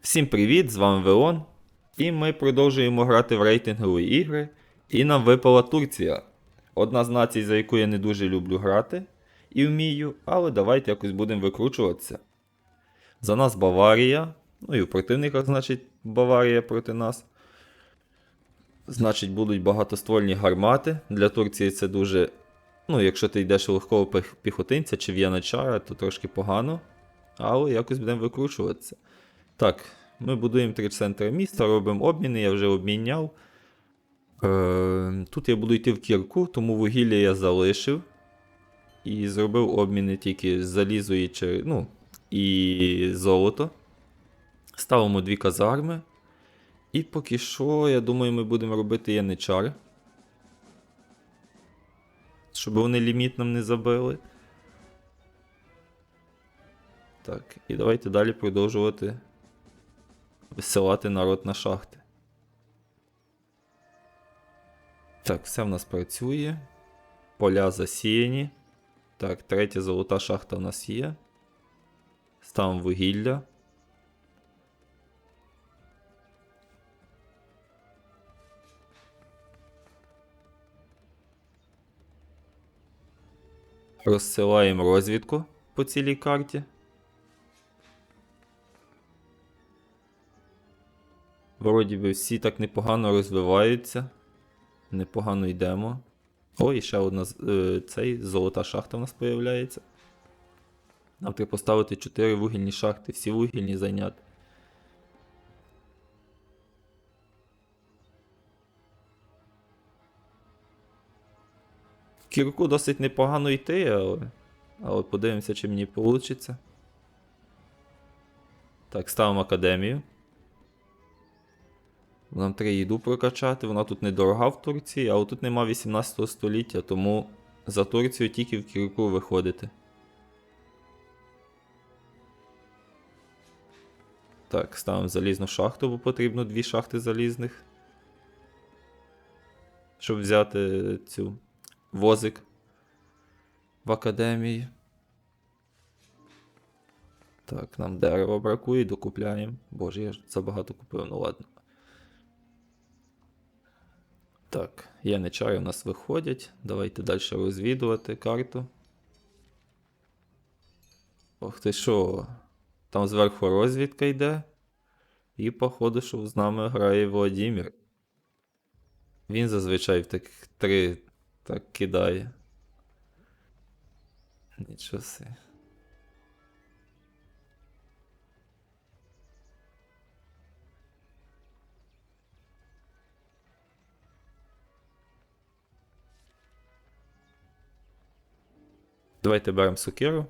Всім привіт, з вами Велон. І ми продовжуємо грати в рейтингові ігри. І нам випала Турція. Одна з націй, за яку я не дуже люблю грати і вмію, але давайте якось будемо викручуватися. За нас Баварія. Ну і у противниках, значить, Баварія проти нас. Значить, будуть багатоствольні гармати. Для Турції це дуже. Ну, якщо ти йдеш легкого піхотинця чи в яничара, то трошки погано. Але якось будемо викручуватися. Так, ми будуємо три центри міста, робимо обміни, я вже обміняв. Е, тут я буду йти в кірку, тому вугілля я залишив. І зробив обміни тільки з залізо і, чер- ну, і золото. Ставимо дві казарми. І поки що, я думаю, ми будемо робити яничар. Щоб вони ліміт нам не забили. Так, і давайте далі продовжувати висилати народ на шахти. Так, все в нас працює. Поля засіяні. Так, третя золота шахта в нас є. Ставимо вугілля. Розсилаємо розвідку по цілій карті. Вроді би всі так непогано розвиваються. Непогано йдемо. О, і ще одна е, цей золота шахта в нас появляється. Нам треба поставити 4 вугільні шахти, всі вугільні зайняти. Кірку досить непогано йти, але. Але подивимося, чи мені вийде. Так, ставимо академію. Нам треба їду прокачати, вона тут недорога в Турції, але тут нема 18 століття, тому за Турцію тільки в кірку виходити. Так, ставимо залізну шахту, бо потрібно дві шахти залізних. Щоб взяти цю возик в академії. Так, нам дерева бракує, докупляємо. Боже, я ж забагато купив, ну ладно. Так, яничари у нас виходять. Давайте далі розвідувати карту. Ох ти що? Там зверху розвідка йде. І, походу, що з нами грає Володимир. Він зазвичай в таких три так кидає. Нічого си. Давайте беремо сокиру.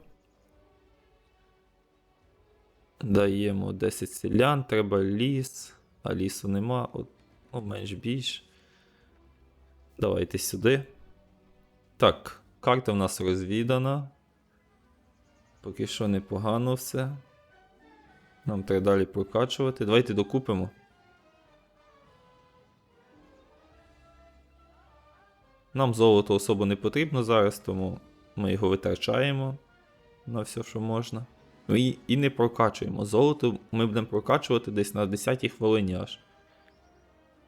Даємо 10 селян, треба ліс, а лісу нема, от, ну, менш більш. Давайте сюди. Так, карта в нас розвідана. Поки що непогано все. Нам треба далі прокачувати. Давайте докупимо. Нам золото особо не потрібно зараз, тому ми його витрачаємо на все, що можна. Ну і, і не прокачуємо. Золото ми будемо прокачувати десь на 10 хвилині аж.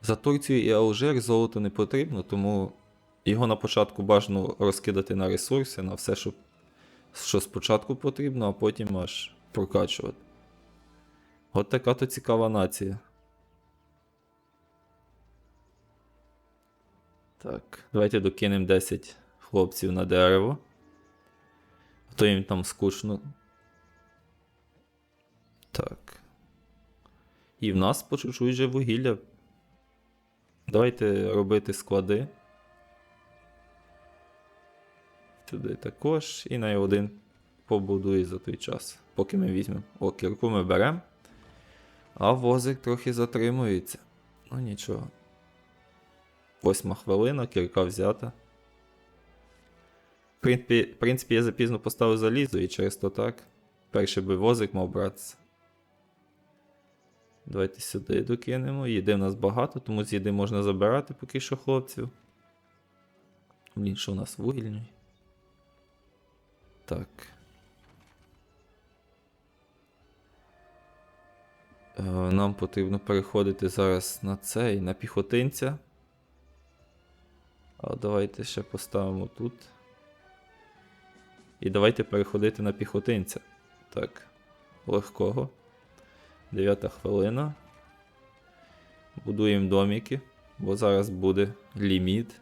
За Турцію і Алжир золото не потрібно, тому його на початку бажано розкидати на ресурси, на все, що, що спочатку потрібно, а потім аж прокачувати. От така то цікава нація. Так, давайте докинемо 10 хлопців на дерево. А то їм там скучно. Так. І в нас по чуть-чуть вже вугілля. Давайте робити склади. Туди також. І на один побудує за той час, поки ми візьмемо. О, кірку ми беремо. А возик трохи затримується. Ну нічого. Восьма хвилина, кірка взята. В принципі, в принципі, я запізно поставив залізо і через то так. Перший би возик мав братися. Давайте сюди докинемо. Їди в нас багато, тому з їди можна забирати поки що хлопців. Блін, що у нас вугільний? Так. Е, Нам потрібно переходити зараз на цей, на піхотинця. А давайте ще поставимо тут. І давайте переходити на піхотинця. Так, легкого. Дев'ята хвилина. Будуємо доміки, бо зараз буде ліміт.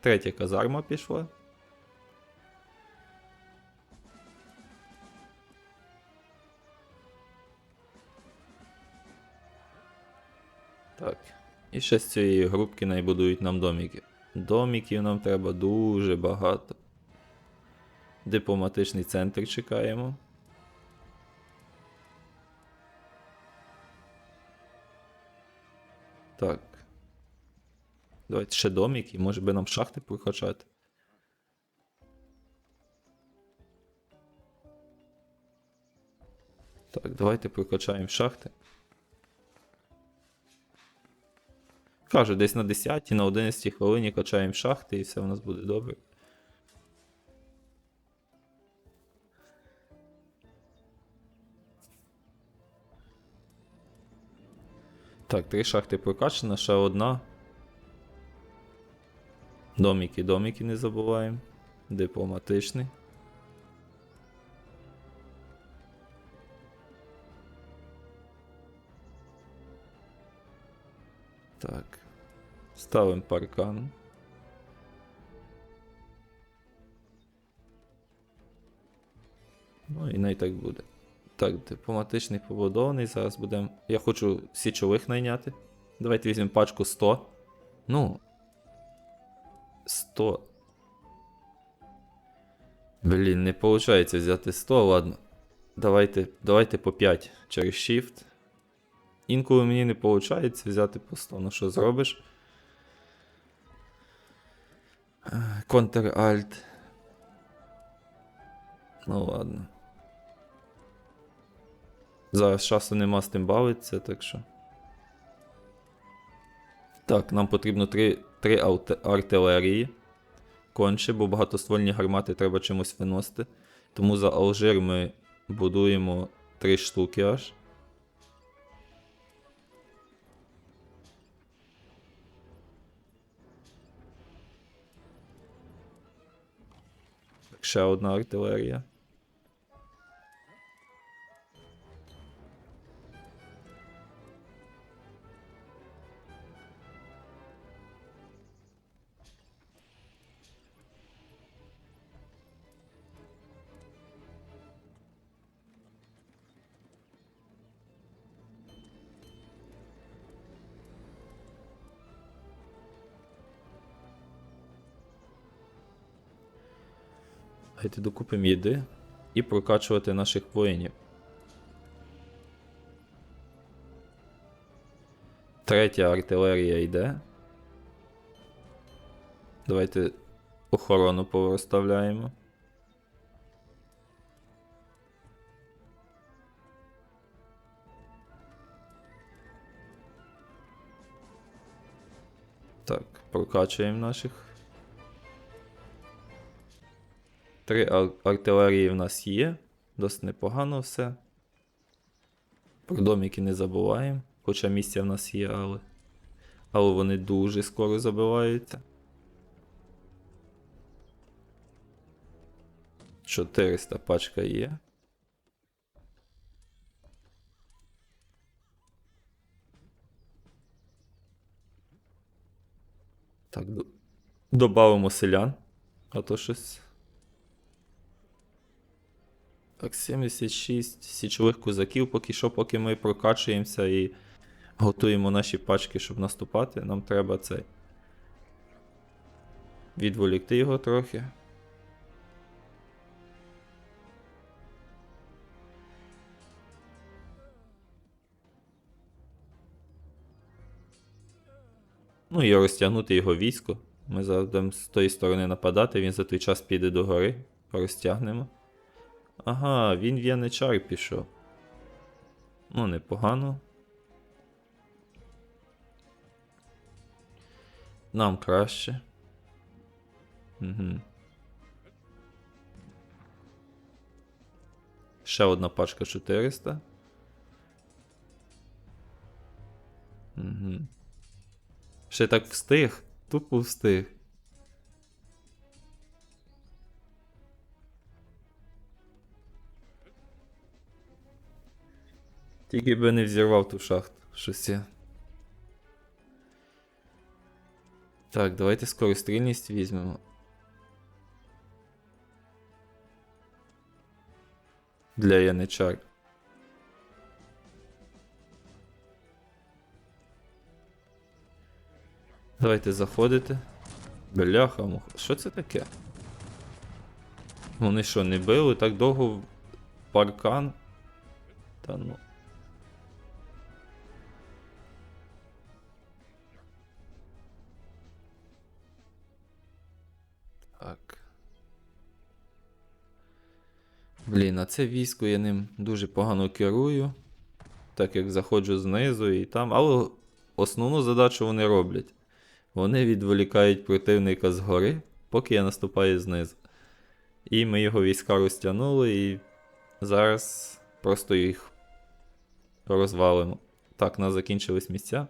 Третя казарма пішла. Так. І ще з цієї групки найбудують нам доміки. Доміків нам треба дуже багато. Дипломатичний центр чекаємо. Так. Давайте ще доміки, може би нам шахти прокачати. Так, давайте прокачаємо шахти. Кажу, десь на 10 на 11 хвилині качаємо шахти і все у нас буде добре. Так, три шахти прокачана, ще одна. Доміки, доміки не забуваємо. Дипломатичний. Так. Ставимо паркан. Ну і най так буде. Так, дипломатичний побудований. Зараз будемо. Я хочу січових найняти. Давайте візьмемо пачку 100. Ну. 100. Блін, не виходить взяти 100, ладно. Давайте, давайте по 5 через Shift. Інколи мені не виходить взяти по 100. Ну що зробиш? Ctrl-Alt. Ну ладно. Зараз часу нема з тим бавитися, так що. Так, нам потрібно три, три артилерії. Конче, бо багатоствольні гармати треба чимось виносити. Тому за Алжир ми будуємо три штуки аж. Ще одна артилерія. Давайте докупимо їди і прокачувати наших воїнів. Третя артилерія йде. Давайте охорону порозставляємо. Так, прокачуємо наших. Три ар- артилерії в нас є. Досить непогано все. Про доміки не забуваємо. Хоча місця в нас є, але. Але вони дуже скоро забиваються. 400 пачка є. Так, до... добавимо селян. А то щось. Так, 76 січових козаків, поки що, поки ми прокачуємося і готуємо наші пачки, щоб наступати, нам треба цей. Відволікти його трохи. Ну і розтягнути його військо. Ми зараз з тої сторони нападати, він за той час піде до гори, розтягнемо. Ага, він в яничар пішов. Ну, непогано. Нам краще. Угу. Ще одна пачка 400. Угу. Ще так встиг. Тупо встиг. Тільки би не взірвав ту шахту. Щось я. Так, давайте скорострільність візьмемо. Для яничар. Давайте заходити. Бляха, муха. Що це таке? Вони що, не били так довго паркан? Та ну. Блін, а це військо я ним дуже погано керую. Так як заходжу знизу і там. Але основну задачу вони роблять. Вони відволікають противника згори, поки я наступаю знизу. І ми його війська розтягнули, і зараз просто їх розвалимо. Так, у нас закінчились місця.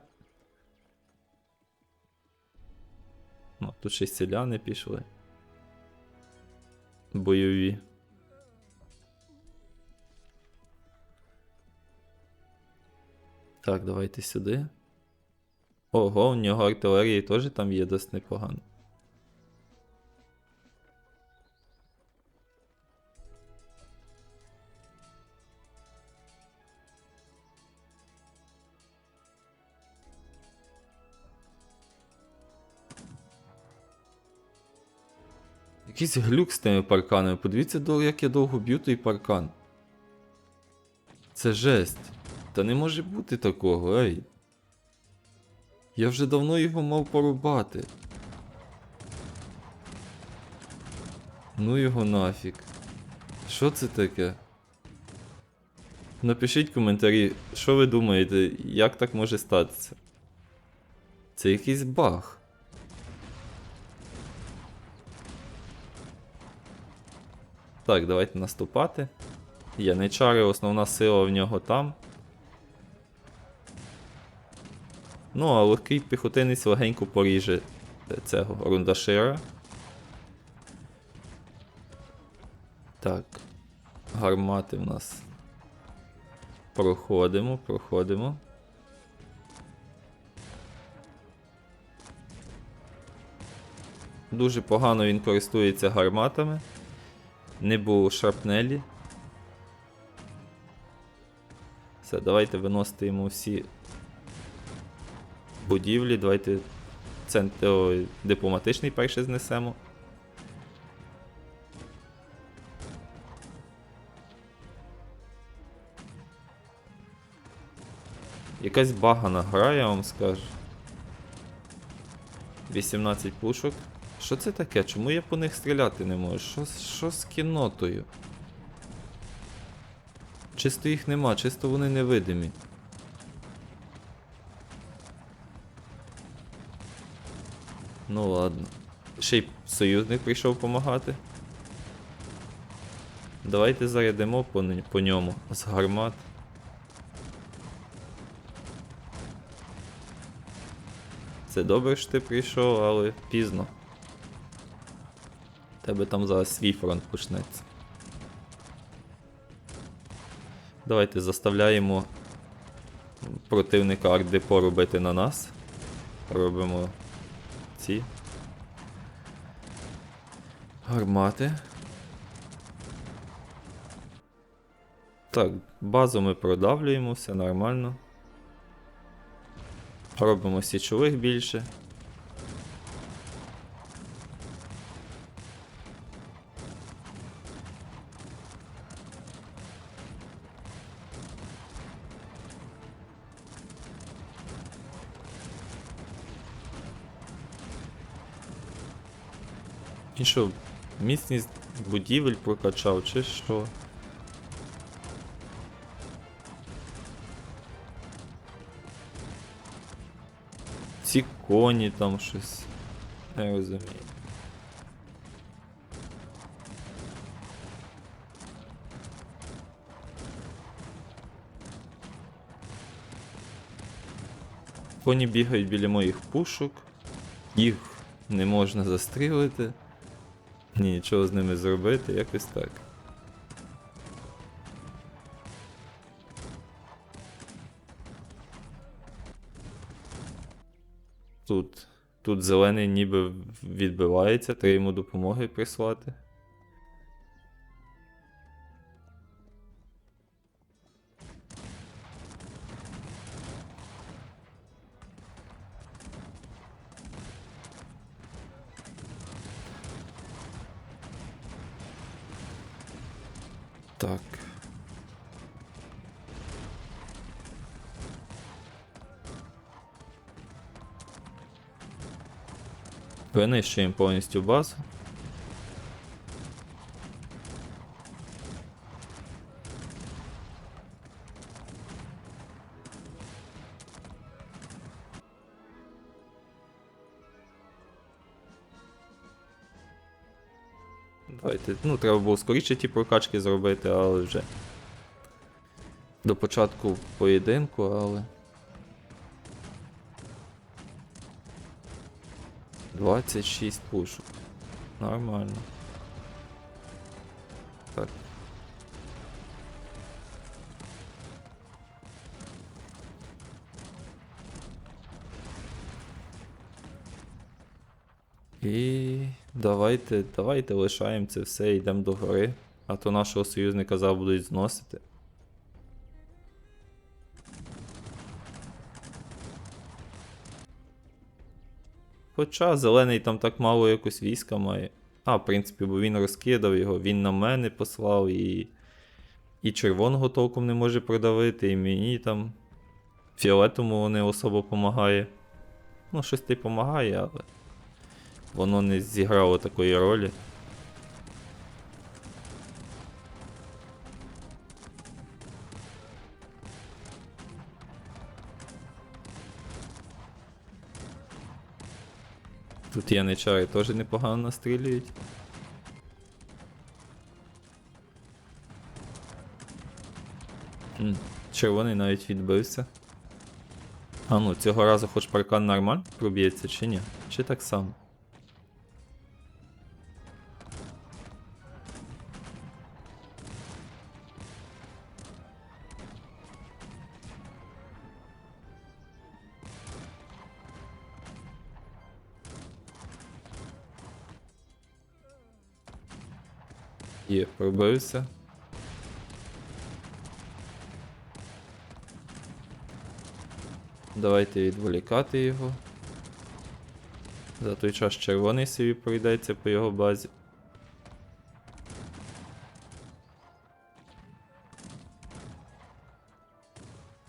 Ну, тут ще селяни пішли. Бойові. Так, давайте сюди. Ого, у нього артилерії теж там є досить непогано. Якийсь глюк з тими парканами. Подивіться, як я довго б'ю той паркан. Це жесть. Та не може бути такого, ей. Я вже давно його мав порубати. Ну його нафіг. Що це таке? Напишіть коментарі, що ви думаєте, як так може статися? Це якийсь баг. Так, давайте наступати. Яничари, основна сила в нього там. Ну, а легкий піхотинець легенько поріже цього рундашира. Так. Гармати в нас. Проходимо, проходимо. Дуже погано він користується гарматами. Не було шарпнелі. Все, давайте виносити йому всі будівлі. Давайте центр ой, дипломатичний перший знесемо. Якась багана гра, я вам скажу. 18 пушок. Що це таке? Чому я по них стріляти не можу? Що, що з кіннотою? Чисто їх нема, чисто вони невидимі. Ну ладно. Ще й союзник прийшов допомагати. Давайте зарядимо по, по ньому з гармат. Це добре, що ти прийшов, але пізно. Тебе там зараз свій фронт почнеться. Давайте заставляємо противника ардепо робити на нас. Робимо ці гармати. Так, базу ми продавлюємо, все нормально. Робимо січових більше. І що, міцність будівель прокачав, чи що? Ці коні там щось. Не розумію. Коні бігають біля моїх пушок. Їх не можна застрілити. Нічого з ними зробити, якось так. Тут, тут зелений ніби відбивається, треба йому допомоги прислати. Винищуємо повністю базу. Давайте, ну, треба було скоріше ті прокачки зробити, але вже. До початку поєдинку, але. 26 пушок. Нормально. Так. І давайте, давайте лишаємо це все йдемо до гори, а то нашого союзника зараз будуть зносити. Хоча зелений там так мало якось війська має. А, в принципі, бо він розкидав його, він на мене послав і. І червоного толком не може продавити, і мені там. Фіолетому не особо допомагає. Ну, щось ти допомагає, але. Воно не зіграло такої ролі. Тут яничари теж непогано настрілюють. Червоний навіть відбився. А ну, цього разу хоч паркан нормально проб'ється чи ні? Чи так само? Є, пробився. Давайте відволікати його. За той час червоний собі пройдеться по його базі.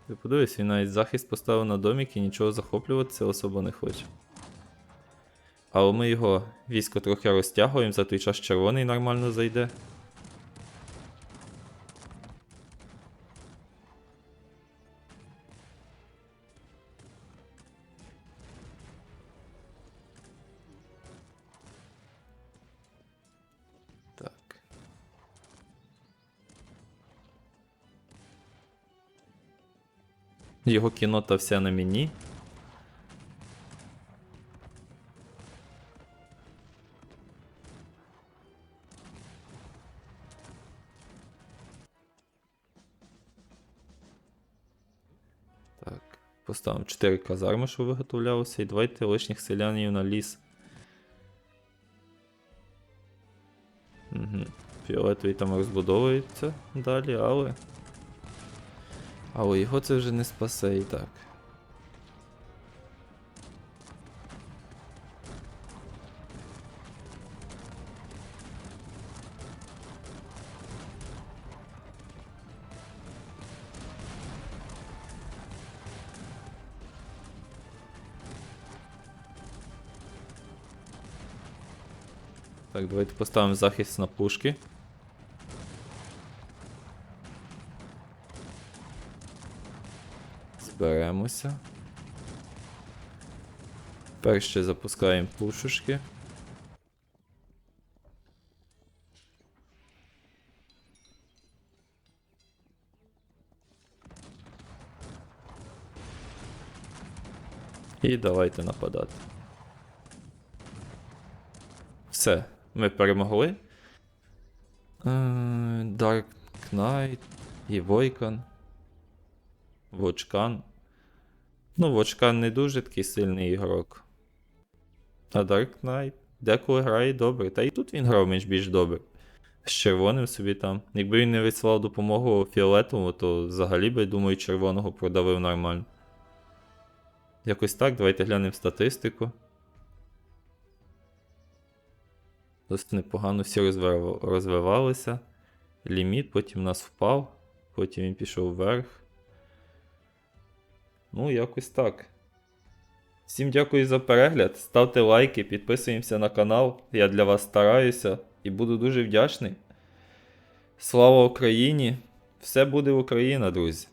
Ти подивись, він навіть захист поставив на домік і нічого захоплюватися особо не хоче. Але ми його військо трохи розтягуємо, за той час червоний нормально зайде. Його кінота вся на мені. Поставимо 4 казарми, що виготовлялося, і давайте лишніх селянів на ліс. Угу. Фіолетовий там розбудовується далі, але. Але його це вже не спасе і так. Так, давайте поставимо захист на пушки. Зберемося. Перше запускаємо пушечки. І давайте нападати. Все, ми перемогли. Е, Dark Knight і Войкан. Вочкан. Ну, Вочкан не дуже такий сильний ігрок. А Dark Knight деколи грає добре. Та і тут він грав менш більш добре. З червоним собі там. Якби він не відсилав допомогу фіолетовому, то взагалі би, думаю, червоного продавив нормально. Якось так, давайте глянемо статистику. Досить непогано всі розвивалися. Ліміт потім нас впав, потім він пішов вверх. Ну, якось так. Всім дякую за перегляд. Ставте лайки, підписуємося на канал. Я для вас стараюся і буду дуже вдячний. Слава Україні! Все буде Україна, друзі!